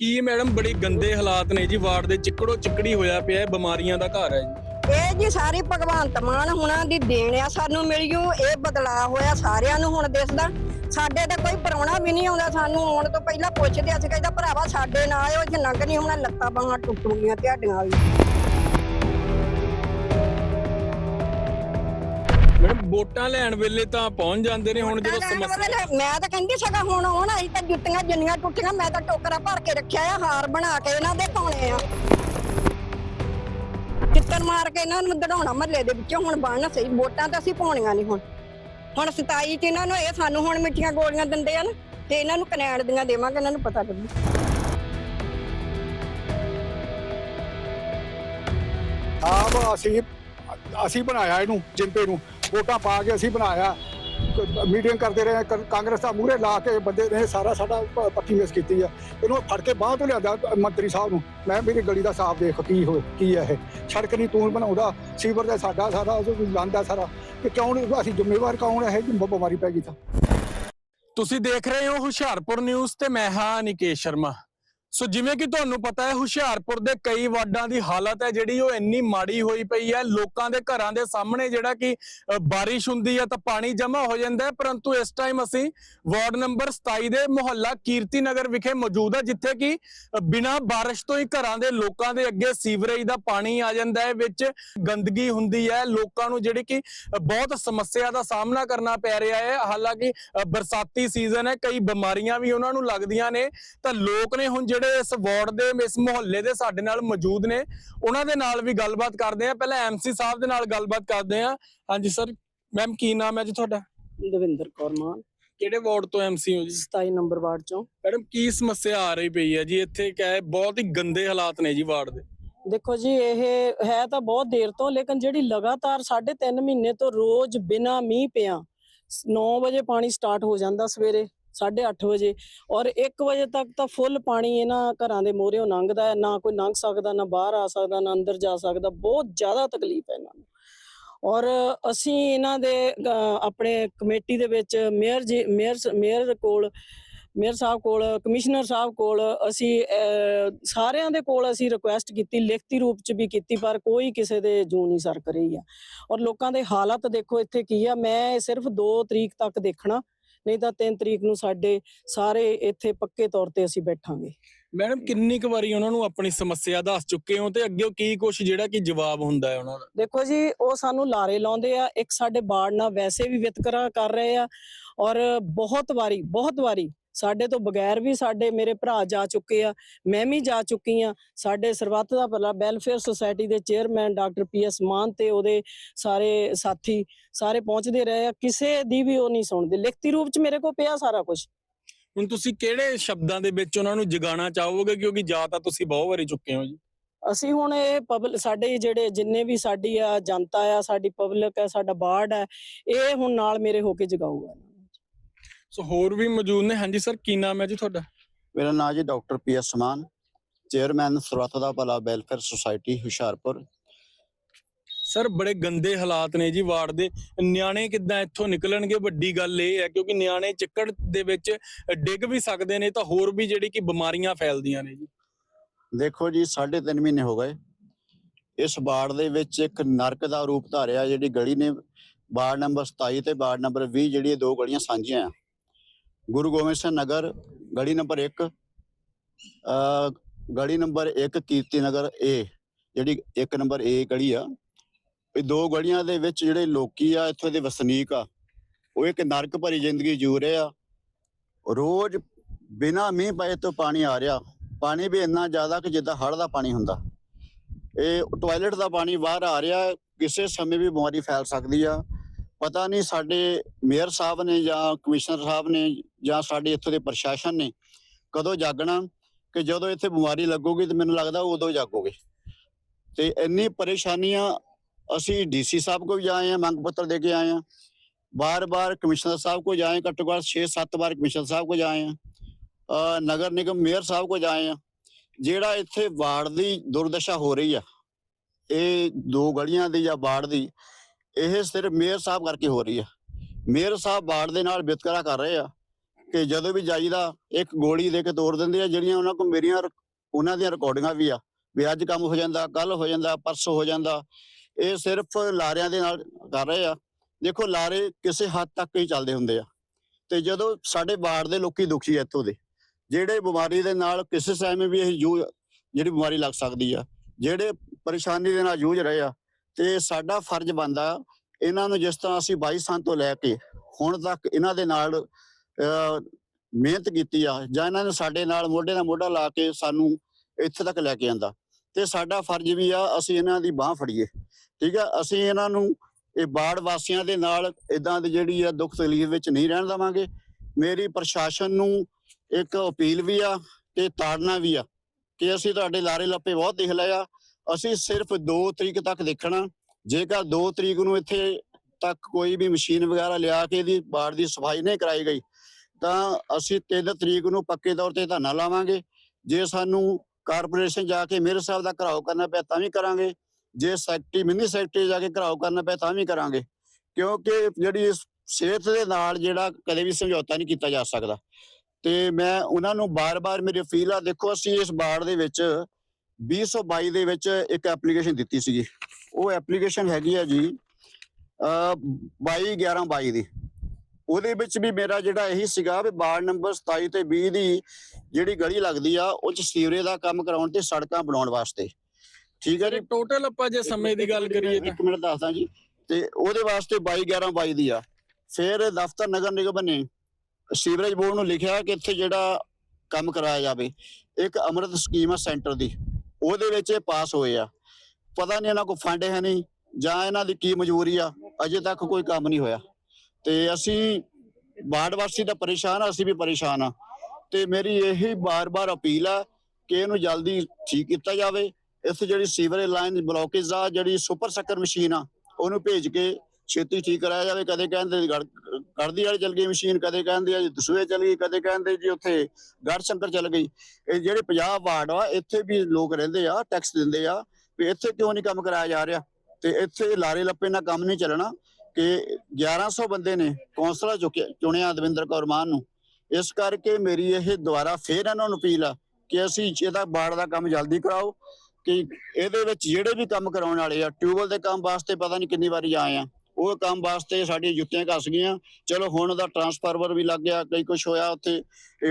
ਕੀ madam ਬੜੇ ਗੰਦੇ ਹਾਲਾਤ ਨੇ ਜੀ? ਵਾਰਡ ਦੇ ਚਿੱਕੜੋ ਚਿੱਕੜੀ ਹੋਇਆ ਪਿਆ ਹੈ, ਬਿਮਾਰੀਆਂ ਦਾ ਘਰ ਹੈ ਜੀ। ਇਹ ਜੀ ਸਾਰੀ ਭਗਵੰਤ ਮਾਨ ਹੁਣਾਂ ਦੀ ਦੇਣ ਆ ਸਾਨੂੰ ਮਿਲਿਓ ਇਹ ਬਦਲਾਅ ਹੋਇਆ ਸਾਰਿਆਂ ਨੂੰ ਹੁਣ ਦਿਸਦਾ। ਸਾਡੇ ਤੇ ਕੋਈ ਪਰੌਣਾ ਵੀ ਨਹੀਂ ਆਉਂਦਾ ਸਾਨੂੰ, ਆਉਣ ਤੋਂ ਪਹਿਲਾਂ ਪੁੱਛਦੇ ਅਸੀਂ ਕਹਿੰਦਾ ਭਰਾਵਾ ਸਾਡੇ ਨਾਲ ਆਇਓ, ਜੇ ਨੰਗ ਨਹੀਂ ਹੋਣਾ, ਲੱਤਾਂ ਬਾਹਾਂ ਟੁੱਟੂਗੀਆਂ ਤੁਹਾਡੀਆਂ ਵੀ ਵੋਟਾਂ ਲੈਣ ਵੇਲੇ ਤਾਂ ਪਹੁੰਚ ਜਾਂਦੇ ਨੇ ਹੁਣ ਜਦੋਂ ਸਮੱਸਿਆ ਮੈਂ ਤਾਂ ਕਹਿੰਦੀ ਸਗਾ ਹੁਣ ਆਉਣ ਅਸੀਂ ਤਾਂ ਜੁੱਤੀਆਂ ਜਿੰਨੀਆਂ ਟੁੱਟੀਆਂ ਮੈਂ ਤਾਂ ਟੋਕਰਾ ਭਰ ਕੇ ਰੱਖਿਆ ਆ ਹਾਰ ਬਣਾ ਕੇ ਇਹਨਾਂ ਦੇ ਪਾਉਣੇ ਆ। ਚਿੱਤਰ ਮਾਰ ਕੇ ਇਹਨਾਂ ਨੂੰ ਦੜਾਉਣਾ ਮਹੱਲੇ ਦੇ ਵਿੱਚੋਂ ਹੁਣ ਬਣਨਾ ਸਹੀ ਵੋਟਾਂ ਤਾਂ ਅਸੀਂ ਪਾਉਣੀਆਂ ਨਹੀਂ ਹੁਣ। ਹੁਣ 27 ਚ ਇਹਨਾਂ ਨੂੰ ਇਹ ਸਾਨੂੰ ਹੁਣ ਮਿੱਠੀਆਂ ਗੋਲੀਆਂ ਦਿੰਦੇ ਆ ਨਾ ਤੇ ਇਹਨਾਂ ਨੂੰ ਕਨੈਣ ਦੀਆਂ ਦੇਵਾਂਗੇ ਇਹਨਾਂ ਨੂੰ ਪਤਾ ਲੱਗੂ ਆਪ ਅਸੀਂ ਅਸੀਂ ਬਣਾਇਆ ਇਹਨੂੰ ਜਿੰਪੇ ਨੂੰ। ਵੋਟਾਂ ਪਾ ਕੇ ਅਸੀਂ ਬਣਾਇਆ। ਮੀਟਿੰਗ ਕਰਦੇ ਰਹੇ ਕਾਂਗਰਸ ਦਾ ਮੂਹਰੇ ਲਾ ਕੇ ਬੰਦੇ ਨੇ ਸਾਰਾ ਸਾਡਾ ਪ- ਪੱਕੀ ਮਿਸ ਕੀਤੀ ਆ। ਇਹਨੂੰ ਫੜ ਕੇ ਬਾਹਰ ਤੋਂ ਲਿਆਂਦਾ ਮੰਤਰੀ ਸਾਹਿਬ ਨੂੰ। ਮੈਂ ਮੇਰੀ ਗਲੀ ਦਾ ਸਾਫ਼ ਦੇਖ, ਕੀ ਹੋ, ਕੀ ਹੈ ਇਹ? ਸੜਕ ਨਹੀਂ ਤੂੰ ਬਣਾਉਂਦਾ। ਸੀਵਰ ਦਾ ਸਾਡਾ ਸਾਰਾ ਲਾਂਦਾ ਸਾਰਾ। ਕਿ ਕਿਉਂ ਅਸੀਂ ਜ਼ਿੰਮੇਵਾਰ ਕੌਣ ਹੈ ਜੀ ਬਿਮਾਰੀ ਪੈ ਗਈ ਤਾਂ। ਤੁਸੀਂ ਦੇਖ ਰਹੇ ਹੋ ਹੁਸ਼ਿਆਰਪੁਰ ਨਿਊਜ਼ ਤੇ ਮੈਂ ਹਾਂ ਨਿਕੇਸ਼ ਸ਼ਰਮਾ। ਸੋ ਜਿਵੇਂ ਕਿ ਤੁਹਾਨੂੰ ਪਤਾ ਹੈ, ਹੁਸ਼ਿਆਰਪੁਰ ਦੇ ਕਈ ਵਾਰਡਾਂ ਦੀ ਹਾਲਤ ਹੈ, ਜਿਹੜੀ ਉਹ ਇੰਨੀ ਮਾੜੀ ਹੋਈ ਪਈ ਹੈ। ਲੋਕਾਂ ਦੇ ਘਰਾਂ ਦੇ ਸਾਹਮਣੇ ਜਿਹੜਾ ਕਿ ਬਾਰਿਸ਼ ਹੁੰਦੀ ਹੈ ਤਾਂ ਪਾਣੀ ਜਮ੍ਹਾਂ ਹੋ ਜਾਂਦਾ ਹੈ। ਪਰੰਤੂ ਇਸ ਟਾਈਮ ਅਸੀਂ ਵਾਰਡ ਨੰਬਰ 27 ਦੇ ਮੁਹੱਲਾ ਕੀਰਤੀ ਨਗਰ ਵਿਖੇ ਮੌਜੂਦ ਹੈ, ਜਿੱਥੇ ਕਿ ਬਿਨਾਂ ਬਾਰਿਸ਼ ਤੋਂ ਹੀ ਘਰਾਂ ਦੇ ਲੋਕਾਂ ਦੇ ਅੱਗੇ ਸੀਵਰੇਜ ਦਾ ਪਾਣੀ ਆ ਜਾਂਦਾ ਹੈ, ਵਿੱਚ ਗੰਦਗੀ ਹੁੰਦੀ ਹੈ। ਲੋਕਾਂ ਨੂੰ ਜਿਹੜੀ ਕਿ ਬਹੁਤ ਸਮੱਸਿਆ ਦਾ ਸਾਹਮਣਾ ਕਰਨਾ ਪੈ ਰਿਹਾ ਹੈ। ਹਾਲਾਂਕਿ ਬਰਸਾਤੀ ਸੀਜ਼ਨ ਹੈ, ਕਈ ਬਿਮਾਰੀਆਂ ਵੀ ਉਹਨਾਂ ਨੂੰ ਲੱਗਦੀਆਂ ਨੇ। ਤਾਂ ਲੋਕ ਨੇ ਹੁਣ ਜਿਹੜੇ ਇਸ ਵਾਰਡ ਦੇ ਇਸ ਮੁਹੱਲੇ ਦੇ ਸਾਡੇ ਨਾਲ ਮੌਜੂਦ ਨੇ ਉਹਨਾਂ ਦੇ ਨਾਲ ਵੀ ਗੱਲਬਾਤ ਕਰਦੇ ਆ ਪਹਿਲਾਂ ਐਮਸੀ ਸਾਹਿਬ ਦੇ ਨਾਲ ਗੱਲਬਾਤ ਕਰਦੇ ਆ ਹਾਂਜੀ ਸਰ ਮੈਮ ਕੀ ਨਾਮ ਹੈ ਜੀ ਤੁਹਾਡਾ? ਦਵਿੰਦਰ ਕੌਰ ਮਾਨ। ਕਿਹੜੇ ਵਾਰਡ ਤੋਂ ਐਮਸੀ ਹੋ ਜੀ? 27 ਨੰਬਰ ਵਾਰਡ ਚੋਂ। ਮੈਡਮ ਕੀ ਸਮੱਸਿਆ ਆ ਰਹੀ ਪਈ ਹੈ ਜੀ? ਇੱਥੇ ਕਿਆ ਹੈ ਬਹੁਤ ਹੀ ਗੰਦੇ ਹਾਲਾਤ ਨੇ ਜੀ ਵਾਰਡ ਦੇ। ਦੇਖੋ ਜੀ ਇਹ ਹੈ ਤਾਂ ਬਹੁਤ ਦੇਰ ਤੋਂ ਲੇਕਿਨ ਜਿਹੜੀ ਲਗਾਤਾਰ 3.5 ਮਹੀਨੇ ਤੋਂ ਰੋਜ਼ ਬਿਨਾ ਮੀਂਹ ਪਿਆ 9 ਵਜੇ ਪਾਣੀ ਸਟਾਰਟ ਹੋ ਜਾਂਦਾ ਸਵੇਰੇ। 8:30 ਵਜੇ। ਔਰ 1 ਵਜੇ ਤੱਕ ਤਾਂ ਫੁੱਲ ਪਾਣੀ ਇਹਨਾਂ ਘਰਾਂ ਦੇ ਮੋਹਰਿਓਂ ਲੰਘਦਾ ਹੈ। ਨਾ ਕੋਈ ਲੰਘ ਸਕਦਾ, ਨਾ ਬਾਹਰ ਆ ਸਕਦਾ, ਨਾ ਅੰਦਰ ਜਾ ਸਕਦਾ। ਬਹੁਤ ਜ਼ਿਆਦਾ ਤਕਲੀਫ ਹੈ ਇਹਨਾਂ ਨੂੰ। ਔਰ ਅਸੀਂ ਇਹਨਾਂ ਦੇ ਆਪਣੇ ਕਮੇਟੀ ਦੇ ਵਿੱਚ ਮੇਅਰ ਜੀ, ਮੇਅਰ ਸ- ਮੇਅਰ ਕੋਲ, ਮੇਅਰ ਸਾਹਿਬ ਕੋਲ, ਕਮਿਸ਼ਨਰ ਸਾਹਿਬ ਕੋਲ ਅਸੀਂ ਸਾਰਿਆਂ ਦੇ ਕੋਲ ਅਸੀਂ ਰਿਕੁਐਸਟ ਕੀਤੀ, ਲਿਖਤੀ ਰੂਪ ਚ ਵੀ ਕੀਤੀ, ਪਰ ਕੋਈ ਕਿਸੇ ਦੇ ਜੂ ਨਹੀਂ ਸਰ ਰਹੀ ਆ। ਔਰ ਲੋਕਾਂ ਦੇ ਹਾਲਤ ਦੇਖੋ ਇੱਥੇ ਕੀ ਆ। ਮੈਂ ਸਿਰਫ 2 ਤਰੀਕ ਤੱਕ ਦੇਖਣਾ। ਨਹੀਂ ਤਾਂ 3 ਤਰੀਕ ਨੂੰ ਸਾਡੇ ਸਾਰੇ ਇੱਥੇ ਪੱਕੇ ਤੌਰ ਤੇ ਅਸੀਂ ਬੈਠਾਂਗੇ। ਮੈਡਮ ਕਿੰਨੀ ਕੁ ਵਾਰੀ ਉਹਨਾਂ ਨੂੰ ਆਪਣੀ ਸਮੱਸਿਆ ਦੱਸ ਚੁੱਕੇ ਹੋ ਤੇ ਅੱਗੇ ਕੀ ਕੁਝ ਜਿਹੜਾ ਕਿ ਜਵਾਬ ਹੁੰਦਾ ਹੈ ਉਹਨਾਂ ਦਾ? ਦੇਖੋ ਜੀ ਉਹ ਸਾਨੂੰ ਲਾਰੇ ਲਾਉਂਦੇ ਆ ਇੱਕ ਸਾਡੇ ਬਾੜ ਨਾਲ ਵੈਸੇ ਵੀ ਵਿਤਕਰਾ ਕਰ ਰਹੇ ਆ ਔਰ ਬਹੁਤ ਵਾਰੀ ਬਹੁਤ ਵਾਰੀ ਸਾਡੇ ਤੋਂ ਬਗੈਰ ਵੀ ਸਾਡੇ ਮੇਰੇ ਭਰਾ ਜਾ ਚੁੱਕੇ ਆ ਮੈਂ ਵੀ ਜਾ ਚੁੱਕੀ ਆ। ਸਾਡੇ ਸਰਬੱਤ ਦਾ ਭਲਾ ਵੈਲਫੇਅਰ ਸੁਸਾਇਟੀ ਦੇ chairman doctor P S Mann ਤੇ ਉਹਦੇ ਸਾਰੇ ਸਾਥੀ ਸਾਰੇ ਪਹੁੰਚਦੇ ਰਹੇ ਆ। ਕਿਸੇ ਦੀ ਵੀ ਉਹ ਨਹੀਂ ਸੁਣਦੇ। ਲਿਖਤੀ ਰੂਪ ਚ ਮੇਰੇ ਕੋਲ ਪਿਆ ਸਾਰਾ ਕੁਝ ਹੁਣ ਤੁਸੀਂ ਕਿਹੜੇ ਸ਼ਬਦਾਂ ਦੇ ਵਿੱਚ ਉਹਨਾਂ ਨੂੰ ਜਗਾਉਣਾ ਚਾਹੋਗੇ? ਕਿਉਂਕਿ ਜਾ ਤਾਂ ਤੁਸੀਂ ਬਹੁਤ ਵਾਰੀ ਚੁੱਕੇ ਹੋ ਜੀ। ਅਸੀਂ ਹੁਣ ਇਹ ਪਬਲਿਕ ਸਾਡੇ ਜਿਹੜੇ ਜਿੰਨੇ ਵੀ ਸਾਡੀ ਆ ਜਨਤਾ ਆ ਸਾਡੀ ਪਬਲਿਕ ਹੈ ਸਾਡਾ ਬਾਰਡ ਹੈ ਇਹ ਹੁਣ ਨਾਲ ਮੇਰੇ ਹੋ ਕੇ ਜਗਾਊਗਾ। ਸੋ ਹੋਰ ਵੀ ਮੌਜੂਦ ਨੇ? ਹਾਂਜੀ ਸਰ ਕੀ ਨਾਮ ਹੈ ਜੀ ਤੁਹਾਡਾ? ਮੇਰਾ ਨਾਮ ਜੀ ਡਾਕਟਰ ਪੀ ਐਸ ਸਮਾਨ chairman Sarbat da Bhala welfare society Hoshiarpur. Sir ਬੜੇ ਗੰਦੇ ਹਾਲਾਤ ਨੇ ਜੀ ਵਾਰਡ ਦੇ। ਨਿਆਣੇ ਕਿੱਦਾਂ ਇੱਥੋਂ ਨਿਕਲਣਗੇ? ਵੱਡੀ ਗੱਲ ਇਹ ਹੈ ਕਿਉਂਕਿ ਨਿਆਣੇ ਚਿੱਕੜ ਦੇ ਵਿੱਚ ਡਿੱਗ ਵੀ ਸਕਦੇ ਨੇ ਤਾਂ ਹੋਰ ਵੀ ਜਿਹੜੀ ਕਿ ਬਿਮਾਰੀਆਂ ਫੈਲਦੀਆਂ ਨੇ ਜੀ। ਦੇਖੋ ਜੀ 3.5 ਮਹੀਨੇ ਹੋ ਗਏ। ਇਸ ਬਾੜ ਦੇ ਵਿੱਚ ਇੱਕ ਨਰਕ ਦਾ ਰੂਪ ਧਾਰਿਆ ਜਿਹੜੀ ਗਲੀ ਨੇ ਵਾਰਡ ਨੰਬਰ 27 ਤੇ ਵਾਰਡ ਨੰਬਰ 20 ਜਿਹੜੀ ਇਹ ਦੋ ਗਲੀਆਂ ਸਾਂਝੀਆਂ ਆ। ਗੁਰੂ ਗੋਬਿੰਦ ਸਿੰਘ ਨਗਰ, ਗਲੀ ਨੰਬਰ 1 ਅ, ਗਲੀ ਨੰਬਰ 1 ਕੀਰਤੀ ਨਗਰ ਏ ਜਿਹੜੀ ਇੱਕ ਨੰਬਰ ਏ ਗਲੀ ਆ। ਇਹ ਦੋ ਗਲੀਆਂ ਦੇ ਵਿੱਚ ਜਿਹੜੇ ਲੋਕੀ ਆ, ਇੱਥੋਂ ਦੇ ਵਸਨੀਕ ਆ, ਉਹ ਇੱਕ ਨਰਕ ਭਰੀ ਜ਼ਿੰਦਗੀ ਜੂ ਰਹੇ ਆ। ਰੋਜ਼ ਬਿਨਾ ਮੀਂਹ ਪਏ ਤੋਂ ਪਾਣੀ ਆ ਰਿਹਾ। ਪਾਣੀ ਵੀ ਇੰਨਾ ਜ਼ਿਆਦਾ ਕਿ ਜਿੱਦਾਂ ਹੜ੍ਹ ਦਾ ਪਾਣੀ ਹੁੰਦਾ। ਇਹ ਟਾਇਲਟ ਦਾ ਪਾਣੀ ਬਾਹਰ ਆ ਰਿਹਾ, ਕਿਸੇ ਸਮੇਂ ਵੀ ਬਿਮਾਰੀ ਫੈਲ ਸਕਦੀ ਆ। ਪਤਾ ਨਹੀਂ ਸਾਡੇ ਮੇਅਰ ਸਾਹਿਬ ਨੇ ਜਾਂ ਕਮਿਸ਼ਨਰ ਸਾਹਿਬ ਨੇ ਜਾਂ ਸਾਡੇ ਇੱਥੋਂ ਦੇ ਪ੍ਰਸ਼ਾਸਨ ਨੇ ਕਦੋਂ ਜਾਗਣਾ ਕਿ ਜਦੋਂ ਇੱਥੇ ਬਿਮਾਰੀ ਲੱਗੂਗੀ ਤੇ ਮੈਨੂੰ ਲੱਗਦਾ ਉਦੋਂ ਜਾਗੋਗੇ। ਤੇ ਇੰਨੀ ਪਰੇਸ਼ਾਨੀਆਂ ਅਸੀਂ ਡੀਸੀ ਸਾਹਿਬ ਕੋਲ ਵੀ ਆਏ ਆ ਮੰਗ ਪੱਤਰ ਦੇ ਕੇ ਆਏ ਆ ਬਾਰ-ਬਾਰ ਕਮਿਸ਼ਨਰ ਸਾਹਿਬ ਕੋਲ ਜਾਏ ਘੱਟੋ ਘੱਟ 6-7 ਵਾਰ ਕਮਿਸ਼ਨਰ ਸਾਹਿਬ ਕੋਲ ਜਾਏ ਆ ਨਗਰ ਨਿਗਮ ਮੇਅਰ ਸਾਹਿਬ ਕੋਲ ਜਾਏ ਆ ਜਿਹੜਾ ਇੱਥੇ ਵਾਰਡ ਦੀ ਦੁਰਦਸ਼ਾ ਹੋ ਰਹੀ ਆ, ਇਹ ਦੋ ਗਲੀਆਂ ਦੀ ਜਾਂ ਵਾਰਡ ਦੀ ਇਹ ਸਿਰਫ ਮੇਅਰ ਸਾਹਿਬ ਕਰਕੇ ਹੋ ਰਹੀ ਆ। ਮੇਅਰ ਸਾਹਿਬ ਬਾੜ ਦੇ ਨਾਲ ਵਿਤਕਰਾ ਕਰ ਰਹੇ ਆ ਕਿ ਜਦੋਂ ਵੀ ਜਾਈਦਾ ਇੱਕ ਗੋਲੀ ਦੇ ਕੇ ਤੋੜ ਦਿੰਦੇ ਆ, ਜਿਹੜੀਆਂ ਉਹਨਾਂ ਕੋਲ ਮੇਰੀਆਂ ਉਹਨਾਂ ਦੀਆਂ ਰਿਕਾਰਡਿੰਗਾਂ ਵੀ ਆ, ਵੀ ਅੱਜ ਕੰਮ ਹੋ ਜਾਂਦਾ ਕੱਲ ਹੋ ਜਾਂਦਾ, ਪਰਸੋਂ ਹੋ ਜਾਂਦਾ, ਇਹ ਸਿਰਫ ਲਾਰਿਆਂ ਦੇ ਨਾਲ ਕਰ ਰਹੇ ਆ। ਦੇਖੋ, ਲਾਰੇ ਕਿਸੇ ਹੱਦ ਤੱਕ ਹੀ ਚੱਲਦੇ ਹੁੰਦੇ ਆ। ਤੇ ਜਦੋਂ ਸਾਡੇ ਬਾੜ ਦੇ ਲੋਕੀ ਦੁਖੀ ਆ ਇੱਥੋਂ ਦੇ, ਜਿਹੜੇ ਬਿਮਾਰੀ ਦੇ ਨਾਲ ਕਿਸੇ ਸਮੇਂ ਵੀ ਇਹ ਜੂ ਜਿਹੜੀ ਬਿਮਾਰੀ ਲੱਗ ਸਕਦੀ ਆ, ਜਿਹੜੇ ਪਰੇਸ਼ਾਨੀ ਦੇ ਨਾਲ ਜੂਝ ਰਹੇ ਆ ਤੇ ਸਾਡਾ ਫਰਜ਼ ਬਣਦਾ ਇਹਨਾਂ ਨੂੰ ਜਿਸ ਤਰ੍ਹਾਂ ਅਸੀਂ 22 ਸਾਲ ਤੋਂ ਲੈ ਕੇ ਹੁਣ ਤੱਕ ਇਹਨਾਂ ਦੇ ਨਾਲ ਮਿਹਨਤ ਕੀਤੀ ਆ ਜਾਂ ਇਹਨਾਂ ਨੇ ਸਾਡੇ ਨਾਲ ਮੋਢੇ ਨਾਲ ਮੋਢਾ ਲਾ ਕੇ ਸਾਨੂੰ ਇੱਥੇ ਤੱਕ ਲੈ ਕੇ ਆਂਦਾ। ਤੇ ਸਾਡਾ ਫਰਜ਼ ਵੀ ਆ ਅਸੀਂ ਇਹਨਾਂ ਦੀ ਬਾਹ ਫੜੀਏ। ਠੀਕ ਆ? ਅਸੀਂ ਇਹਨਾਂ ਨੂੰ ਇਹ ਬਾੜ ਵਾਸੀਆਂ ਦੇ ਨਾਲ ਇਦਾਂ ਦੀ ਜਿਹੜੀ ਆ ਦੁੱਖ ਤਕਲੀਫ ਵਿੱਚ ਨਹੀਂ ਰਹਿਣ ਦੇਵਾਂਗੇ। ਮੇਰੀ ਪ੍ਰਸ਼ਾਸਨ ਨੂੰ ਇੱਕ ਅਪੀਲ ਵੀ ਆ ਤੇ ਤਾੜਨਾ ਵੀ ਆ ਕਿ ਅਸੀਂ ਤੁਹਾਡੇ ਲਾਰੇ ਲੱਪੇ ਬਹੁਤ ਦੇਖ ਲਏ ਆ। ਅਸੀਂ ਸਿਰਫ 2 ਤਰੀਕ ਤੱਕ ਦੇਖਣਾ। ਜੇਕਰ 2 ਤਰੀਕ ਨੂੰ ਇੱਥੇ ਤੱਕ ਕੋਈ ਵੀ ਮਸ਼ੀਨ ਵਗੈਰਾ ਲਿਆ ਕੇ ਇਹਦੀ ਬਾੜ ਦੀ ਸਫ਼ਾਈ ਨਹੀਂ ਕਰਾਈ ਗਈ, ਤਾਂ ਅਸੀਂ 3 ਤਰੀਕ ਨੂੰ ਪੱਕੇ ਤੌਰ ਤੇ ਧਰਨਾ ਲਾਵਾਂਗੇ। ਜੇ ਸਾਨੂੰ ਕਾਰਪੋਰੇਸ਼ਨ ਜਾ ਕੇ ਮੇਰੇ ਸਾਹਿਬ ਦਾ ਘਰਾਓ ਕਰਨਾ ਪਿਆ ਤਾਂ ਵੀ ਕਰਾਂਗੇ। ਜੇ ਸੈਕਟਰੀ, ਮਿੰਨੀ ਸੈਕਟਰੀ ਜਾ ਕੇ ਘਰਾਓ ਕਰਨਾ ਪਿਆ ਤਾਂ ਵੀ ਕਰਾਂਗੇ। ਕਿਉਂਕਿ ਜਿਹੜੀ ਸਿਹਤ ਦੇ ਨਾਲ ਜਿਹੜਾ ਕਦੇ ਵੀ ਸਮਝੌਤਾ ਨਹੀਂ ਕੀਤਾ ਜਾ ਸਕਦਾ। ਤੇ ਮੈਂ ਉਹਨਾਂ ਨੂੰ ਬਾਰ-ਬਾਰ ਮੇਰੀ ਅਪੀਲ ਆ, ਦੇਖੋ ਅਸੀਂ ਇਸ ਬਾੜ ਦੇ ਵਿੱਚ 2022 ਦੇ ਵਿੱਚ ਇੱਕ ਐਪਲੀਕੇਸ਼ਨ ਦਿੱਤੀ ਸੀਗੀ। ਉਹ ਐਪਲੀਕੇਸ਼ਨ ਹੈਗੀ ਆ ਜੀ ਅ 22 11 22 ਦੀ। ਉਹਦੇ ਵਿੱਚ ਵੀ ਮੇਰਾ ਜਿਹੜਾ ਇਹੀ ਸੀਗਾ ਵੀ ਵਾਰਡ ਨੰਬਰ 27 ਤੇ 20 ਦੀ ਜਿਹੜੀ ਗਲੀ ਲੱਗਦੀ ਆ ਉਹ ਚ ਸੀਵਰੇਜ ਦਾ ਕੰਮ ਕਰਾਉਣ ਤੇ ਸੜਕਾਂ ਬਣਾਉਣ ਵਾਸਤੇ। ਠੀਕ ਹੈ ਜੀ? ਟੋਟਲ ਆਪਾਂ ਜੇ ਸਮੇਂ ਦੀ ਗੱਲ ਕਰੀਏ ਤਾਂ। ਇੱਕ ਮਿੰਟ ਦੱਸਦਾ ਜੀ। ਤੇ ਉਹਦੇ ਵਾਸਤੇ 22 11 22 ਦੀ ਆ। ਫਿਰ ਦਫ਼ਤਰ ਨਗਰ ਨਿਗਮ ਨੇ ਸੀਵਰੇਜ ਬੋਰਡ ਨੂੰ ਲਿਖਿਆ ਕਿ ਇੱਥੇ ਜਿਹੜਾ ਕੰਮ ਕਰਾਇਆ ਜਾਵੇ ਇੱਕ ਅੰਮ੍ਰਿਤ ਸਕੀਮ ਆ ਸੈਂਟਰ ਦੀ। ਉਹਦੇ ਵਿੱਚ ਇਹ ਪਾਸ ਹੋਏ ਆ। ਪਤਾ ਨਹੀਂ ਇਹਨਾਂ ਕੋਲ ਫੰਡ ਹੈ ਨਹੀਂ ਜਾਂ ਇਹਨਾਂ ਦੀ ਕੀ ਮਜਬੂਰੀ ਆ, ਅਜੇ ਤੱਕ ਕੋਈ ਕੰਮ ਨਹੀਂ ਹੋਇਆ। ਤੇ ਅਸੀਂ ਵਾਰਡ ਵਾਸੀ ਤਾਂ ਪਰੇਸ਼ਾਨ ਆ, ਅਸੀਂ ਵੀ ਪਰੇਸ਼ਾਨ ਆ। ਤੇ ਮੇਰੀ ਇਹੀ ਬਾਰ-ਬਾਰ ਅਪੀਲ ਆ ਕਿ ਇਹਨੂੰ ਜਲਦੀ ਠੀਕ ਕੀਤਾ ਜਾਵੇ। ਇੱਥੇ ਜਿਹੜੀ ਸੀਵਰੇਜ ਲਾਈਨ ਬਲੋਕੇਜ ਆ, ਜਿਹੜੀ ਸੁਪਰ ਸੱਕਰ ਮਸ਼ੀਨ ਆ, ਉਹਨੂੰ ਭੇਜ ਕੇ ਛੇਤੀ ਠੀਕ ਕਰਾਇਆ ਜਾਵੇ, ਕਦੇ ਕਹਿੰਦੇ ਗੜ- ਗੜਦੀ ਵਾਲੀ ਚੱਲ ਗਈ ਮਸ਼ੀਨ, ਕਦੇ ਕਹਿੰਦੇ ਆ ਜੀ ਦਸੂਏ ਚਲ ਗਈ, ਕਦੇ ਕਹਿੰਦੇ ਜੀ ਉੱਥੇ ਗੜ ਸ਼ੰਕਰ ਚਲ ਗਈ। ਇਹ ਜਿਹੜੇ 50 ਵਾਰਡ ਆ ਇੱਥੇ ਵੀ ਲੋਕ ਰਹਿੰਦੇ ਆ ਟੈਕਸ ਦਿੰਦੇ ਆ, ਵੀ ਇੱਥੇ ਕਿਉਂ ਨਹੀਂ ਕੰਮ ਕਰਾਇਆ ਜਾ ਰਿਹਾ? ਤੇ ਇੱਥੇ ਲਾਰੇ ਲੱਪੇ ਨਾਲ ਕੰਮ ਨਹੀਂ ਚੱਲਣਾ ਕਿ 1100 ਬੰਦੇ ਨੇ ਕੌਂਸਲਰ ਚੁੱਕਿਆ, ਚੁਣਿਆ ਦਵਿੰਦਰ ਕੌਰ ਮਾਨ ਨੂੰ। ਇਸ ਕਰਕੇ ਮੇਰੀ ਇਹ ਦੁਬਾਰਾ ਫੇਰ ਇਹਨਾਂ ਨੂੰ ਅਪੀਲ ਆ ਕਿ ਅਸੀਂ ਇਹਦਾ ਬਾੜ ਦਾ ਕੰਮ ਜਲਦੀ ਕਰਾਓ, ਕਿ ਇਹਦੇ ਵਿੱਚ ਜਿਹੜੇ ਵੀ ਕੰਮ ਕਰਾਉਣ ਵਾਲੇ ਆ ਟਿਊਬਲ ਦੇ ਕੰਮ ਵਾਸਤੇ ਪਤਾ ਨਹੀਂ ਕਿੰਨੀ ਵਾਰੀ ਆਏ ਆ। ਉਹ ਕੰਮ ਵਾਸਤੇ ਸਾਡੀਆਂ ਜੁੱਤੀਆਂ ਘਸ ਗਈਆਂ। ਚਲੋ ਹੁਣ ਦਾ ਟਰਾਂਸਫਾਰਮਰ ਵੀ ਲੱਗ ਗਿਆ, ਕਈ ਕੁਝ ਹੋਇਆ ਉੱਥੇ।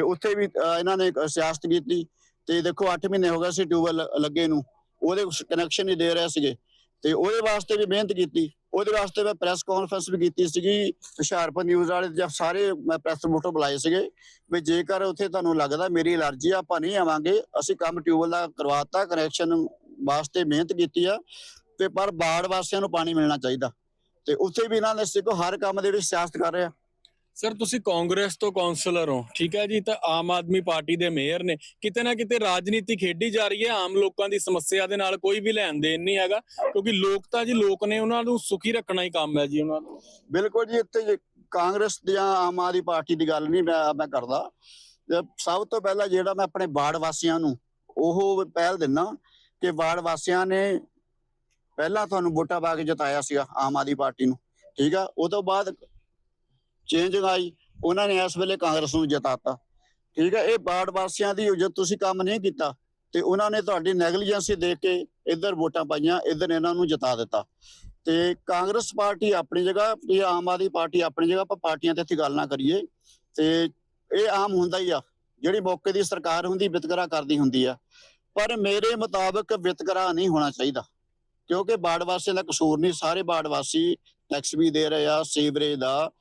ਉੱਥੇ ਵੀ ਇਹਨਾਂ ਨੇ ਸਿਆਸਤ ਕੀਤੀ। ਤੇ ਦੇਖੋ 8 ਮਹੀਨੇ ਹੋ ਗਏ ਸੀ ਟਿਊਬਲ ਲੱਗੇ ਨੂੰ। ਉਹਦੇ ਕਨੈਕਸ਼ਨ ਨਹੀਂ ਦੇ ਰਹੇ ਸੀਗੇ। ਤੇ ਉਹਦੇ ਵਾਸਤੇ ਵੀ ਮਿਹਨਤ ਕੀਤੀ। ਉਹਦੇ ਵਾਸਤੇ ਮੈਂ ਪ੍ਰੈਸ ਕਾਨਫਰੰਸ ਵੀ ਕੀਤੀ ਸੀਗੀ, ਹੁਸ਼ਿਆਰਪੁਰ ਨਿਊਜ਼ ਵਾਲੇ ਜਦ ਸਾਰੇ, ਮੈਂ ਪ੍ਰੈਸ ਰਿਪੋਰਟਰ ਬੁਲਾਏ ਸੀਗੇ ਵੀ ਜੇਕਰ ਉੱਥੇ ਤੁਹਾਨੂੰ ਲੱਗਦਾ ਮੇਰੀ ਅਲਰਜੀ ਆ, ਆਪਾਂ ਨਹੀਂ ਆਵਾਂਗੇ। ਅਸੀਂ ਕੰਮ ਟਿਊਬਲ ਦਾ ਕਰਵਾਤਾ ਕਨੈਕਸ਼ਨ ਵਾਸਤੇ ਮਿਹਨਤ ਕੀਤੀ ਆ। ਤੇ ਪਰ ਬਾੜ ਵਾਸੀਆਂ ਨੂੰ ਪਾਣੀ ਮਿਲਣਾ ਚਾਹੀਦਾ। ਤੇ ਉੱਥੇ ਵੀ ਇਹਨਾਂ ਨੇ ਸਿੱਖੋ ਹਰ ਕੰਮ ਦੇ ਵਿੱਚ ਸਿਆਸਤ ਕਰ ਰਿਹਾ। ਸਰ ਤੁਸੀਂ ਕਾਂਗਰਸ ਤੋਂ ਕਾਉਂਸਲਰ ਹੋ ਠੀਕ ਹੈ ਜੀ? ਤਾਂ ਆਮ ਆਦਮੀ ਪਾਰਟੀ ਦੇ ਮੇਅਰ ਨੇ। ਕਿਤੇ ਨਾ ਕਿਤੇ ਰਾਜਨੀਤੀ ਖੇਡੀ ਜਾ ਰਹੀ ਹੈ ਆਮ ਲੋਕਾਂ ਦੀ ਸਮੱਸਿਆ ਦੇ ਨਾਲ ਕੋਈ ਵੀ ਲੈਣ ਦੇਣ ਨਹੀਂ ਹੈਗਾ ਕਿਉਂਕਿ ਲੋਕ ਤਾਂ ਜੀ ਲੋਕ ਨੇ ਉਹਨਾਂ ਨੂੰ ਸੁਖੀ ਰੱਖਣਾ ਹੀ ਕੰਮ ਹੈ ਜੀ ਉਹਨਾਂ ਦਾ। ਬਿਲਕੁਲ ਜੀ ਇੱਥੇ ਜੇ ਕਾਂਗਰਸ ਜਾਂ ਆਮ ਆਦਮੀ ਪਾਰਟੀ ਦੀ ਗੱਲ ਨਹੀਂ ਮੈਂ ਮੈਂ ਕਰਦਾ। ਸਭ ਤੋਂ ਪਹਿਲਾਂ ਜਿਹੜਾ ਮੈਂ ਆਪਣੇ ਬਾੜ ਵਾਸੀਆਂ ਨੂੰ ਉਹ ਪਹਿਲ ਦਿੰਨਾ ਕਿ ਬਾੜ ਵਾਸੀਆਂ ਨੇ ਪਹਿਲਾਂ ਤੁਹਾਨੂੰ ਵੋਟਾਂ ਪਾ ਕੇ ਜਿਤਾਇਆ ਸੀਗਾ ਆਮ ਆਦਮੀ ਪਾਰਟੀ ਨੂੰ, ਠੀਕ ਆ? ਉਹ ਤੋਂ ਬਾਅਦ ਚੇਂਜ ਆਈ, ਉਹਨਾਂ ਨੇ ਇਸ ਵੇਲੇ ਕਾਂਗਰਸ ਨੂੰ ਜਿਤਾਤਾ, ਠੀਕ ਹੈ ਇਹ ਬਾੜ ਵਾਸੀਆਂ ਦੀ ਜਦ ਤੁਸੀਂ ਕੰਮ ਨਹੀਂ ਕੀਤਾ ਤੇ ਉਹਨਾਂ ਨੇ ਤੁਹਾਡੀ ਨੈਗਲੀਜੈਂਸੀ ਦੇਖ ਕੇ ਇੱਧਰ ਵੋਟਾਂ ਪਾਈਆਂ, ਇੱਧਰ ਇਹਨਾਂ ਨੂੰ ਜਿਤਾ ਦਿੱਤਾ। ਤੇ ਕਾਂਗਰਸ ਪਾਰਟੀ ਆਪਣੀ ਜਗ੍ਹਾ ਤੇ ਆਮ ਆਦਮੀ ਪਾਰਟੀ ਆਪਣੀ ਜਗ੍ਹਾ, ਆਪਾਂ ਪਾਰਟੀਆਂ ਤੇ ਇੱਥੇ ਗੱਲ ਨਾ ਕਰੀਏ। ਤੇ ਇਹ ਆਮ ਹੁੰਦਾ ਹੀ ਆ, ਜਿਹੜੀ ਮੌਕੇ ਦੀ ਸਰਕਾਰ ਹੁੰਦੀ, ਵਿਤਕਰਾ ਕਰਦੀ ਹੁੰਦੀ ਆ। ਪਰ ਮੇਰੇ ਮੁਤਾਬਕ ਵਿਤਕਰਾ ਨਹੀਂ ਹੋਣਾ ਚਾਹੀਦਾ। ਕਿਉਂਕਿ ਬਾੜ ਵਾਸੀਆਂ ਦਾ ਕਸੂਰ ਨਹੀਂ, ਸਾਰੇ ਬਾੜ ਵਾਸੀ ਟੈਕਸ ਵੀ ਦੇ ਰਹੇ ਆ ਸੀਵਰੇਜ ਦਾ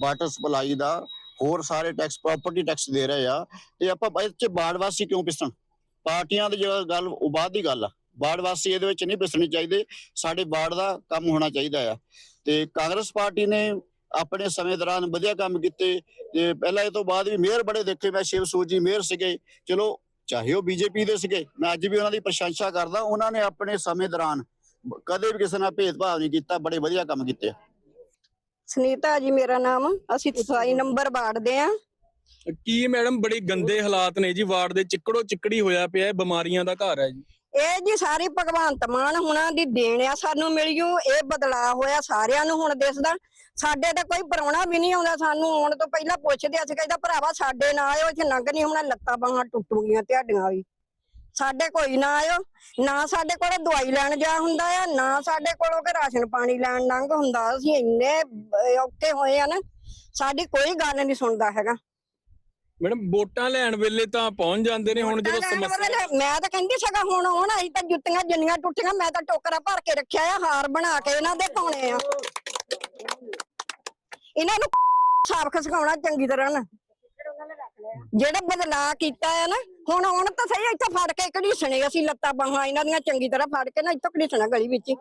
ਵਾਟਰ ਸਪਲਾਈ ਦਾ, ਹੋਰ ਸਾਰੇ ਟੈਕਸ ਪ੍ਰਾਪਰਟੀ ਟੈਕਸ ਦੇ ਰਹੇ ਆ। ਤੇ ਆਪਾਂ ਇਹ 'ਚ ਬਾੜ ਵਾਸੀ ਕਿਉਂ ਪਿਸਣ? ਪਾਰਟੀਆਂ ਦੀ ਜਿਹੜਾ ਗੱਲ, ਉਹ ਬਾਅਦ ਦੀ ਗੱਲ ਆ। ਬਾੜ ਵਾਸੀ ਇਹਦੇ ਵਿੱਚ ਨਹੀਂ ਪਿਸਣੇ ਚਾਹੀਦੇ, ਸਾਡੇ ਬਾੜ ਦਾ ਕੰਮ ਹੋਣਾ ਚਾਹੀਦਾ ਆ। ਤੇ ਕਾਂਗਰਸ ਪਾਰਟੀ ਨੇ ਆਪਣੇ ਸਮੇਂ ਦੌਰਾਨ ਵਧੀਆ ਕੰਮ ਕੀਤੇ, ਤੇ ਪਹਿਲਾਂ ਇਹ ਤੋਂ ਬਾਅਦ ਵੀ ਮੇਅਰ ਬੜੇ ਦੇਖੇ, ਮੈਂ ਸ਼ਿਵ ਸੂਜੀ ਮੇਅਰ ਸੀਗੇ। ਚਲੋ, ਚਾਹੇ ਉਹ ਬੀਜੇਪੀ ਦੇ ਸੀਗੇ, ਮੈਂ ਅੱਜ ਵੀ ਉਹਨਾਂ ਦੀ ਪ੍ਰਸ਼ੰਸਾ ਕਰਦਾ, ਉਹਨਾਂ ਨੇ ਆਪਣੇ ਸਮੇਂ ਦੌਰਾਨ ਕਦੇ ਵੀ ਕਿਸੇ ਨਾਲ ਭੇਦਭਾਵ ਨਹੀਂ ਕੀਤਾ ਬੜੇ ਵਧੀਆ ਕੰਮ ਕੀਤੇ। ਆ। ਸੁਨੀਤਾ ਜੀ ਮੇਰਾ ਨਾਮ। ਅਸੀਂ 27 ਨੰਬਰ ਵਾਰਡਦੇ ਆ। ਕੀ ਮੈਡਮ ਬੜੇ ਗੰਦੇ ਹਾਲਾਤ ਨੇ ਜੀ ਵਾਰਡ ਦੇ ਚਿੱਕੜੋ ਚਿੱਕੜੀ ਹੋਇਆ ਪਿਆ ਹੈ ਬਿਮਾਰੀਆਂ ਦਾ ਘਰ ਹੈ ਜੀ। ਇਹ ਜੀ ਸਾਰੀ ਭਗਵੰਤ ਮਾਨ ਹੁਣਾਂ ਦੀ ਦੇਣ ਆ ਸਾਨੂੰ ਮਿਲਿਓ ਇਹ ਬਦਲਾਅ ਹੋਇਆ ਸਾਰਿਆਂ ਨੂੰ ਹੁਣ ਦਿਸਦਾ। ਸਾਡੇ ਤੇ ਕੋਈ ਪਰੌਣਾ ਵੀ ਨਹੀਂ ਆਉਂਦਾ ਸਾਨੂੰ ਆਉਣ ਤੋਂ ਪਹਿਲਾਂ ਪੁੱਛਦੇ ਅਸੀਂ ਕਹਿੰਦਾ ਭਰਾਵਾ ਸਾਡੇ ਨਾਲ ਆਇਓ ਇੱਥੇ ਲੰਘ ਨਹੀਂ ਹੋਣਾ ਲੱਤਾਂ ਬਾਹਾਂ ਟੁੱਟੂਗੀਆਂ ਤੁਹਾਡੀਆਂ ਵੀ। ਸਾਡੇ ਕੋਈ ਨਾ ਆਇਓ ਨਾ ਸਾਡੇ ਕੋਲ ਦਵਾਈ ਲੈਣ ਜਾ ਹੁੰਦਾ ਆ ਨਾ ਸਾਡੇ ਕੋਲੋਂ ਕਿ ਰਾਸ਼ਨ ਪਾਣੀ ਲੈਣ ਲੰਘ ਹੁੰਦਾ। ਅਸੀਂ ਇੰਨੇ ਔਖੇ ਹੋਏ ਆ ਨਾ ਸਾਡੀ ਕੋਈ ਗੱਲ ਨਹੀਂ ਸੁਣਦਾ ਹੈਗਾ। ਮੈਡਮ ਵੋਟਾਂ ਲੈਣ ਵੇਲੇ ਤਾਂ ਪਹੁੰਚ ਜਾਂਦੇ ਨੇ ਹੁਣ ਜਦੋਂ ਸਮੱਸਿਆ ਮੈਂ ਤਾਂ ਕਹਿੰਦੀ ਸੀਗਾ ਹੁਣ ਹੁਣ ਅਸੀਂ ਤਾਂ ਜੁੱਤੀਆਂ ਜਿੰਨੀਆਂ ਟੁੱਟੀਆਂ ਮੈਂ ਤਾਂ ਟੋਕਰਾ ਭਰ ਕੇ ਰੱਖਿਆ ਆ ਹਾਰ ਬਣਾ ਕੇ ਇਹਨਾਂ ਦੇ ਪਾਉਣੇ ਆ। ਇਹਨਾਂ ਨੂੰ ਸਾਬਕ ਸਿਖਾਉਣਾ ਚੰਗੀ ਤਰ੍ਹਾਂ ਨਾ। ਜਿਹੜਾ ਬਦਲਾਅ ਕੀਤਾ ਹੈ ਨਾ, ਹੁਣ ਹੁਣ ਤਾਂ ਸਹੀ ਇੱਥੋਂ ਫੜ ਕੇ ਘੜੀਸਣੇ ਅਸੀਂ ਲੱਤਾਂ ਬਾਹਾਂ, ਇਹਨਾਂ ਦੀਆਂ ਚੰਗੀ ਤਰ੍ਹਾਂ ਫੜ ਕੇ ਨਾ ਇੱਥੋਂ ਘੜੀਸਣਾ ਗਲੀ ਵਿੱਚ।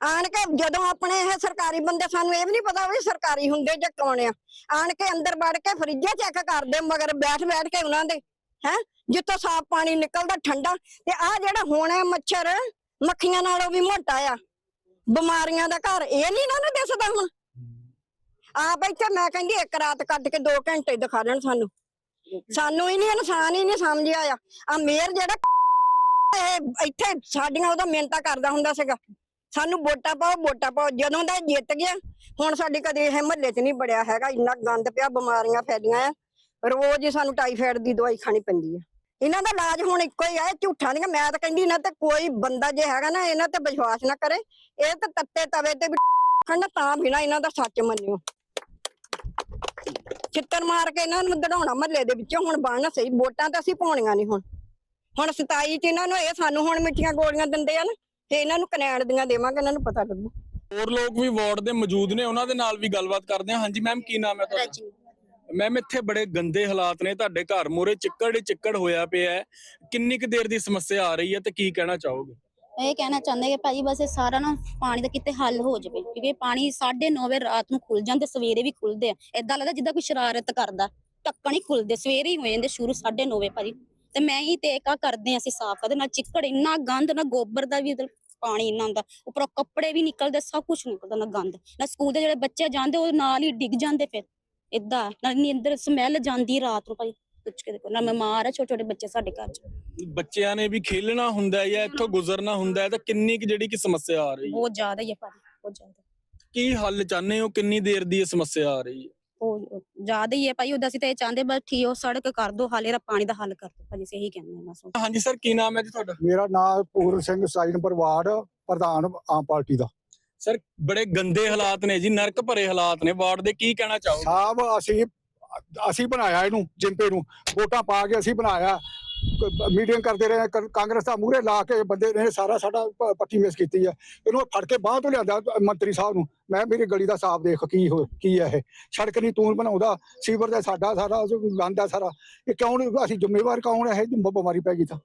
ਆਣ ਕੇ ਜਦੋਂ ਆਪਣੇ ਇਹ ਸਰਕਾਰੀ ਬੰਦੇ, ਸਾਨੂੰ ਇਹ ਵੀ ਨਹੀਂ ਪਤਾ ਵੀ ਸਰਕਾਰੀ ਹੁੰਦੇ ਜਾਂ ਕੌਣ ਆ। ਆਣ ਕੇ ਅੰਦਰ ਵੜ ਕੇ ਫਰਿੱਜਾਂ ਚੈੱਕ ਕਰਦੇ, ਮਗਰ ਬੈਠ ਬੈਠ ਕੇ ਉਹਨਾਂ ਦੇ, ਹੈ, ਜਿੱਥੋਂ ਸਾਫ਼ ਪਾਣੀ ਨਿਕਲਦਾ ਠੰਡਾ, ਤੇ ਆ ਜਿਹੜਾ ਹੁਣ ਇਹ ਮੱਛਰ, ਮੱਖੀਆਂ ਨਾਲੋਂ ਵੀ ਮੋਟਾ ਆ, ਬਿਮਾਰੀਆਂ ਦਾ ਘਰ, ਇਹ ਨਹੀਂ ਨਾ ਦਿਸਦਾ ਹੁਣ। ਆਪ ਇੱਥੇ ਮੈਂ ਕਹਿੰਦੀ ਇੱਕ ਰਾਤ ਕੱਢ ਕੇ 2 ਘੰਟੇ ਦਿਖਾ ਦੇਣ ਸਾਨੂੰ। ਸਾਨੂੰ ਹੀ ਨਹੀਂ ਇਨਸਾਨ ਹੀ ਨਹੀਂ ਸਮਝਿਆ ਆ ਆ ਮੇਰ ਜਿਹੜਾ ਇਹ ਇੱਥੇ ਸਾਡੀਆਂ ਉਹਦਾ ਮਿਹਨਤਾਂ ਕਰਦਾ ਹੁੰਦਾ ਸੀਗਾ। ਸਾਨੂੰ ਵੋਟਾਂ ਪਾਓ ਵੋਟਾਂ ਪਾਓ। ਜਦੋਂ ਦਾ ਜਿੱਤ ਗਿਆ, ਹੁਣ ਸਾਡੀ ਕਦੇ ਇਹ ਮਹੱਲੇ 'ਚ ਨਹੀਂ ਬੜਿਆ ਹੈਗਾ। ਇੰਨਾ ਗੰਦ ਪਿਆ, ਬਿਮਾਰੀਆਂ ਫੈਲੀਆਂ ਆ। ਰੋਜ਼ ਹੀ ਸਾਨੂੰ ਟਾਈਫਾਇਡ ਦੀ ਦਵਾਈ ਖਾਣੀ ਪੈਂਦੀ ਆ। ਇਹਨਾਂ ਦਾ ਇਲਾਜ ਹੁਣ ਇੱਕੋ ਹੀ ਆ ਝੂਠਾਂ ਦੀਆਂ ਮੈਂ ਤਾਂ ਕਹਿੰਦੀ ਇਹਨਾਂ ਤੇ ਕੋਈ ਬੰਦਾ ਜੇ ਹੈਗਾ ਨਾ, ਇਹਨਾਂ ਤੇ ਵਿਸ਼ਵਾਸ ਨਾ ਕਰੇ। ਇਹ ਤਾਂ ਤੱਤੇ ਤਵੇ ਤੇ ਵੀ ਖੰਡ ਤਾਂ ਬਿਨਾ ਇਹਨਾਂ ਦਾ ਸੱਚ ਮੰਨਿਓ। ਚਿੱਤਰ ਮਾਰ ਕੇ ਇਹਨਾਂ ਨੂੰ ਦੜਾਉਣਾ ਮਹੱਲੇ ਦੇ ਵਿੱਚੋਂ ਹੁਣ ਬਣਨਾ ਸਹੀ ਵੋਟਾਂ ਤਾਂ ਅਸੀਂ ਪਾਉਣੀਆਂ ਨਹੀਂ ਹੁਣ। ਹੁਣ 27 ਚ ਇਹਨਾਂ ਨੂੰ ਇਹ ਸਾਨੂੰ ਹੁਣ ਮਿੱਠੀਆਂ ਗੋਲੀਆਂ ਦਿੰਦੇ ਆ ਨਾ ਤੇ ਇਹਨਾਂ ਨੂੰ ਕਨੈਣ ਦੀਆਂ ਦੇਵਾਂਗੇ ਇਹਨਾਂ ਨੂੰ ਪਤਾ ਲੱਗੂ। ਹੋਰ ਲੋਕ ਵੀ ਵਾਰਡ ਦੇ ਮੌਜੂਦ ਨੇ ਉਹਨਾਂ ਦੇ ਨਾਲ ਵੀ ਗੱਲਬਾਤ ਕਰਦੇ ਹਾਂ। ਹਾਂਜੀ ਮੈਮ ਕੀ ਨਾਮ ਹੈ ਤੁਹਾਡਾ? ਮੈਮ ਇੱਥੇ ਬੜੇ ਗੰਦੇ ਹਾਲਾਤ ਨੇ ਤੁਹਾਡੇ ਘਰ। ਮੂਹਰੇ ਚਿੱਕੜ ਹੀ ਚਿੱਕੜ ਹੋਇਆ ਪਿਆ ਹੈ। ਕਿੰਨੀ ਕੁ ਦੇਰ ਦੀ ਸਮੱਸਿਆ ਆ ਰਹੀ ਹੈ ਤੇ ਕੀ ਕਹਿਣਾ ਚਾਹੋਗੇ? ਇਹ ਕਹਿਣਾ ਚਾਹੁੰਦੇ ਕਿ ਭਾਜੀ ਬਸ ਇਹ ਸਾਰਾ ਨਾ ਪਾਣੀ ਦਾ ਕਿਤੇ ਹੱਲ ਹੋ ਜਾਵੇ, ਕਿਉਂਕਿ ਇਹ ਪਾਣੀ 9:30 ਵਜੇ ਰਾਤ ਨੂੰ ਖੁੱਲ ਜਾਂਦੇ, ਸਵੇਰੇ ਵੀ ਖੁੱਲਦੇ ਆ। ਏਦਾਂ ਲੱਗਦਾ ਜਿੱਦਾਂ ਕੋਈ ਸ਼ਰਾਰਤ ਕਰਦਾ ਢੱਕਣ ਹੀ ਖੁੱਲਦੇ ਸਵੇਰੇ ਹੀ ਹੋ ਜਾਂਦੇ ਸ਼ੁਰੂ 9:30 ਵਜੇ ਭਾਜੀ। ਤੇ ਮੈਂ ਹੀ ਤੇ ਕਾ ਕਰਦੇ ਆ ਅਸੀਂ ਸਾਫ਼ ਕਰਦੇ ਨਾ ਚਿੱਕੜ ਇੰਨਾ ਗੰਦ, ਨਾ ਗੋਬਰ ਦਾ ਵੀ ਪਾਣੀ ਇੰਨਾ ਹੁੰਦਾ, ਉੱਪਰੋਂ ਕੱਪੜੇ ਵੀ ਨਿਕਲਦੇ, ਸਭ ਕੁਝ ਨਿਕਲਦਾ, ਨਾ ਗੰਦ। ਨਾ ਸਕੂਲ ਦੇ ਜਿਹੜੇ ਬੱਚੇ ਜਾਂਦੇ, ਉਹ ਨਾਲ ਹੀ ਡਿੱਗ ਜਾਂਦੇ ਫਿਰ, ਏਦਾਂ, ਨਾ ਨੀਂਦਰ ਸਮੈਲ ਜਾਂਦੀ ਰਾਤ ਨੂੰ ਭਾਜੀ। ਕੁਝ ਕੇ ਦੇਖੋ। ਨਾ ਬਿਮਾਰ ਆ ਛੋਟੇ ਛੋਟੇ ਬੱਚੇ ਸਾਡੇ ਘਰ ਚ। ਬੱਚਿਆਂ ਨੇ ਵੀ ਖੇਲਣਾ ਹੁੰਦਾ ਹੈ ਜਾਂ ਇੱਥੋਂ ਗੁਜ਼ਰਨਾ ਹੁੰਦਾ ਹੈ ਤਾਂ ਕਿੰਨੀ ਕੁ ਜਿਹੜੀ ਕਿ ਸਮੱਸਿਆ ਆ ਰਹੀ ਹੈ? ਬਹੁਤ ਜ਼ਿਆਦਾ ਹੀ ਆ ਭਾਜੀ ਬਹੁਤ ਜ਼ਿਆਦਾ। ਕੀ ਹੱਲ ਚਾਹੁੰਦੇ ਹੋ? ਕਿੰਨੀ ਦੇਰ ਦੀ ਇਹ ਸਮੱਸਿਆ ਆ ਰਹੀ ਹੈ? ਉਹ ਜ਼ਿਆਦਾ ਹੀ ਹੈ ਭਾਈ ਉਹਦਾ ਅਸੀਂ ਤਾਂ ਇਹ ਚਾਹੁੰਦੇ ਬਸ ਠੀਕ ਉਹ ਸੜਕ ਕਰ ਦੋ ਹਾਲੇ ਦਾ ਪਾਣੀ ਦਾ ਹੱਲ ਕਰ ਦੋ। ਭਾਜੀ ਅਸੀਂ ਇਹੀ ਕਹਿੰਦੇ ਹਾਂ ਬਸ ਹਾਂਜੀ ਸਰ ਕੀ ਨਾਮ ਹੈ ਜੀ ਤੁਹਾਡਾ? ਮੇਰਾ ਨਾਮ ਪੂਰਨ ਸਿੰਘ ਸਾਈ ਨੰਬਰ ਵਾਰਡ ਪ੍ਰਧਾਨ ਆਮ ਪਾਰਟੀ ਦਾ। ਸਰ ਬੜੇ ਗੰਦੇ ਹਾਲਾਤ ਨੇ ਜੀ ਨਰਕ ਭਰੇ ਹਾਲਾਤ ਨੇ। ਵਾਰਡ ਦੇ ਕੀ ਕਹਿਣਾ ਚਾਹੋਗੇ? ਸਾਹਿਬ ਅਸੀਂ ਅਸੀਂ ਬਣਾਇਆ ਇਹਨੂੰ ਜਿੰਪੇ ਨੂੰ। ਵੋਟਾਂ ਪਾ ਕੇ ਅਸੀਂ ਬਣਾਇਆ। ਮੀਟਿੰਗ ਕਰਦੇ ਰਹੇ ਕ- ਕਾਂਗਰਸ ਦਾ ਮੂਹਰੇ ਲਾ ਕੇ ਬੰਦੇ ਨੇ ਸਾਰਾ ਸਾਡਾ ਪੱਟੀ ਮਿਸ ਕੀਤੀ ਹੈ ਇਹਨੂੰ ਫੜ ਕੇ ਬਾਹਰ ਤੋਂ ਲਿਆਂਦਾ ਮੰਤਰੀ ਸਾਹਿਬ ਨੂੰ। ਮੈਂ ਮੇਰੀ ਗਲੀ ਦਾ ਸਾਫ਼ ਦੇਖ ਕੀ ਹੋ ਕੀ ਹੈ ਇਹ? ਸੜਕ ਨਹੀਂ ਤੂੰ ਬਣਾਉਂਦਾ। ਸੀਵਰ ਦਾ ਸਾਡਾ ਸਾਰਾ ਗੰਦ ਸਾਰਾ। ਇਹ ਕਿਉਂ ਨਹੀਂ ਅਸੀਂ ਜ਼ਿੰਮੇਵਾਰ ਕੌਣ ਹੈ ਇਹ ਬਿਮਾਰੀ ਪੈ ਗਈ ਤਾਂ।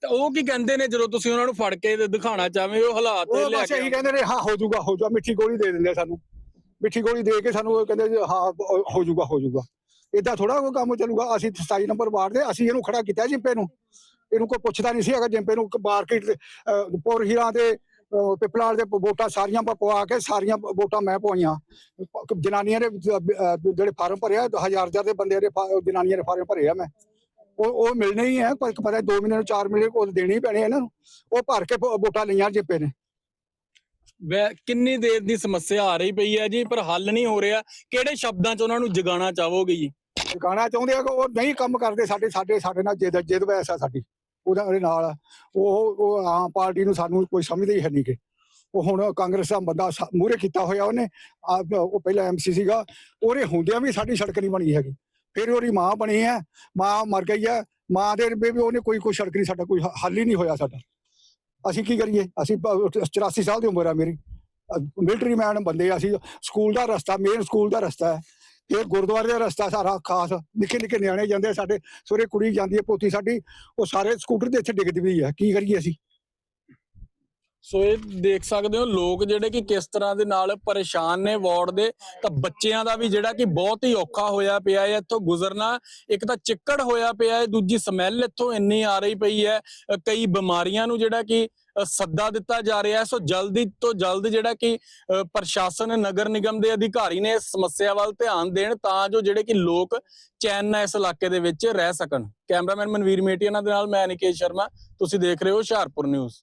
ਤਾਂ ਉਹ ਕੀ ਕਹਿੰਦੇ ਨੇ ਜਦੋਂ ਤੁਸੀਂ ਉਹਨਾਂ ਨੂੰ ਫੜ ਕੇ ਦਿਖਾਉਣਾ ਚਾਹਵੇਂ ਉਹ ਹਾਲਾਤ ਉਹ ਲਿਆ ਬਸ ਕੇ ਇਹੀ ਕਹਿੰਦੇ ਨੇ ਹਾਂ ਹੋ ਜਾਊਗਾ ਹੋ ਜਾਊਗਾ। ਮਿੱਠੀ ਗੋਲੀ ਦੇ ਦਿੰਦੇ ਸਾਨੂੰ। ਮਿੱਠੀ ਗੋਲੀ ਦੇ ਕੇ ਸਾਨੂੰ ਉਹ ਕਹਿੰਦੇ ਜੀ ਹਾਂ ਹੋ ਹੋ ਜਾਊਗਾ ਹੋ ਜਾਊਗਾ। ਇਦਾਂ ਥੋੜਾ ਕੋਈ ਕੰਮ ਚੱਲੂਗਾ ਅਸੀਂ 27 ਨੰਬਰ ਵਾਰਡ ਦੇ ਅਸੀਂ ਇਹਨੂੰ ਖੜਾ ਕੀਤਾ ਜਿੰਪੇ ਨੂੰ। ਇਹਨੂੰ ਕੋਈ ਪੁੱਛਦਾ ਨਹੀਂ ਸੀ ਅਗਰ ਜਿੰਪੇ ਨੂੰ ਮਾਰਕੀਟ ਪੌਰ ਹੀਰਾਂ ਦੇ ਅਹ, ਪਿਪਲਾਲ ਦੇ ਵੋਟਾਂ ਸਾਰੀਆਂ ਪ- ਪਵਾ ਕੇ ਸਾਰੀਆਂ ਵੋਟਾਂ ਮੈਂ ਪਵਾਈਆਂ। ਪ- ਜਨਾਨੀਆਂ ਦੇ ਅਹ, ਜਿਹੜੇ ਫਾਰਮ ਭਰਿਆ ਹਜ਼ਾਰ ਹਜ਼ਾਰ ਦੇ ਬੰਦੇ ਦੇ ਫਾ- ਜਨਾਨੀਆਂ ਦੇ ਫਾਰਮ ਭਰੇ ਆ ਮੈਂ। ਉਹ ਉਹ ਮਿਲਣੇ ਹੀ ਹੈ ਪਰ ਪਤਾ 2 ਮਹੀਨੇ ਨੂੰ 4 ਮਹੀਨੇ ਕੋਲ ਦੇਣੇ ਹੀ ਪੈਣੇ ਆ ਇਹਨਾਂ ਨੂੰ। ਉਹ ਭਰ ਕੇ ਵੋ- ਵੋਟਾਂ ਲਈਆਂ ਜਿੰਪੇ ਨੇ। ਕਿੰਨੀ ਦੇਰ ਦੀ ਸਮੱਸਿਆ ਆ ਰਹੀ ਪਈ ਹੈ ਜੀ, ਪਰ ਹੱਲ ਨਹੀਂ ਹੋ ਰਿਹਾ। ਕਿਹੜੇ ਸ਼ਬਦਾਂ 'ਚ ਉਹਨਾਂ ਨੂੰ ਜਗਾਉਣਾ ਚਾਹੋਗੇ ਜੀ? ਗਾਣਾ ਚਾਹੁੰਦੇ ਆ ਕਿ ਉਹ ਨਹੀਂ ਕੰਮ ਕਰਦੇ ਸਾਡੇ ਸਾਡੇ ਸਾਡੇ ਨਾਲ ਜਿੱਦ ਜਿੱਦ ਵੈਸ ਆ ਸਾਡੀ। ਉਹਦੇ ਨਾਲ ਉਹ ਉਹ ਆਮ ਪਾਰਟੀ ਨੂੰ ਸਾਨੂੰ ਕੋਈ ਸਮਝਦੇ ਹੀ ਹੈ ਨਹੀਂ ਕਿ ਉਹ ਹੁਣ ਕਾਂਗਰਸ ਦਾ ਬੰਦਾ ਮੂਹਰੇ ਕੀਤਾ ਹੋਇਆ ਉਹਨੇ। ਉਹ ਪਹਿਲਾਂ ਐਮਸੀ ਸੀਗਾ। ਉਹਦੇ ਹੁੰਦਿਆਂ ਵੀ ਸਾਡੀ ਸੜਕ ਨਹੀਂ ਬਣੀ ਹੈਗੀ। ਫਿਰ ਉਹਦੀ ਮਾਂ ਬਣੀ ਹੈ। ਮਾਂ ਮਰ ਗਈ ਹੈ। ਮਾਂ ਦੇ ਵੀ ਉਹਨੇ ਕੋਈ ਕੋਈ ਸੜਕ ਨਹੀਂ, ਸਾਡਾ ਕੋਈ ਹੱਲ ਹੀ ਨਹੀਂ ਹੋਇਆ ਸਾਡਾ। ਅਸੀਂ ਕੀ ਕਰੀਏ? ਅਸੀਂ ਪ- 84 ਸਾਲ ਦੀ ਉਮਰ ਆ ਮੇਰੀ। ਮਿਲਟਰੀ ਮੈਨ ਬੰਦੇ ਆ ਅਸੀਂ। ਸਕੂਲ ਦਾ ਰਸਤਾ ਮੇਨ ਸਕੂਲ ਦਾ ਰਸਤਾ ਹੈ। ਇਹ ਗੁਰਦੁਆਰੇ ਦਾ ਰਸਤਾ ਸਾਰਾ ਖਾਸ। ਨਿੱਕੇ ਨਿੱਕੇ ਨਿਆਣੇ ਜਾਂਦੇ ਸਾਡੇ। ਸੋਰੇ ਕੁੜੀ ਜਾਂਦੀ ਹੈ, ਪੋਤੀ ਸਾਡੀ। ਉਹ ਸਾਰੇ ਸਕੂਟਰ 'ਤੇ ਇੱਥੇ ਡਿੱਗਦੀ ਵੀ ਹੈ। ਕੀ ਕਰੀਏ ਅਸੀਂ? ਸੋ ਇਹ ਦੇਖ ਸਕਦੇ ਹੋ ਲੋਕ ਜਿਹੜੇ ਕਿ ਕਿਸ ਤਰ੍ਹਾਂ ਦੇ ਨਾਲ ਪਰੇਸ਼ਾਨ ਨੇ ਵਾਰਡ ਦੇ, ਤਾਂ ਬੱਚਿਆਂ ਦਾ ਵੀ ਜਿਹੜਾ ਕਿ ਬਹੁਤ ਹੀ ਔਖਾ ਹੋਇਆ ਪਿਆ ਹੈ, ਇੱਥੋਂ ਗੁਜ਼ਰਨਾ, ਇੱਕ ਤਾਂ ਚਿੱਕੜ ਹੋਇਆ ਪਿਆ ਹੈ, ਦੂਜੀ ਸਮੈਲ ਇੱਥੋਂ ਇੰਨੀ ਆ ਰਹੀ ਪਈ ਹੈ ਕਈ ਬਿਮਾਰੀਆਂ ਨੂੰ ਜਿਹੜਾ ਕਿ ਸੱਦਾ ਦਿੱਤਾ ਜਾ ਰਿਹਾ ਹੈ, ਸੋ ਜਲਦੀ ਤੋਂ ਜਲਦ ਜਿਹੜਾ ਕਿ ਪ੍ਰਸ਼ਾਸਨ, ਨਗਰ ਨਿਗਮ ਦੇ ਅਧਿਕਾਰੀ ਨੇ ਇਸ ਸਮੱਸਿਆ ਵੱਲ ਧਿਆਨ ਦੇਣ, ਤਾਂ ਜੋ ਜਿਹੜੇ ਕਿ ਲੋਕ ਚੈਨ ਨਾਲ ਇਸ ਇਲਾਕੇ ਦੇ ਵਿੱਚ ਰਹਿ ਸਕਣ। ਕੈਮਰਾਮੈਨ ਮਨਵੀਰ ਮੇਟੀਆਨਾ ਦੇ ਨਾਲ ਮੈਂ ਨਿਕੇਸ਼ ਸ਼ਰਮਾ, ਤੁਸੀਂ ਦੇਖ ਰਹੇ ਹੋ ਹੁਸ਼ਿਆਰਪੁਰ ਨਿਊਜ਼।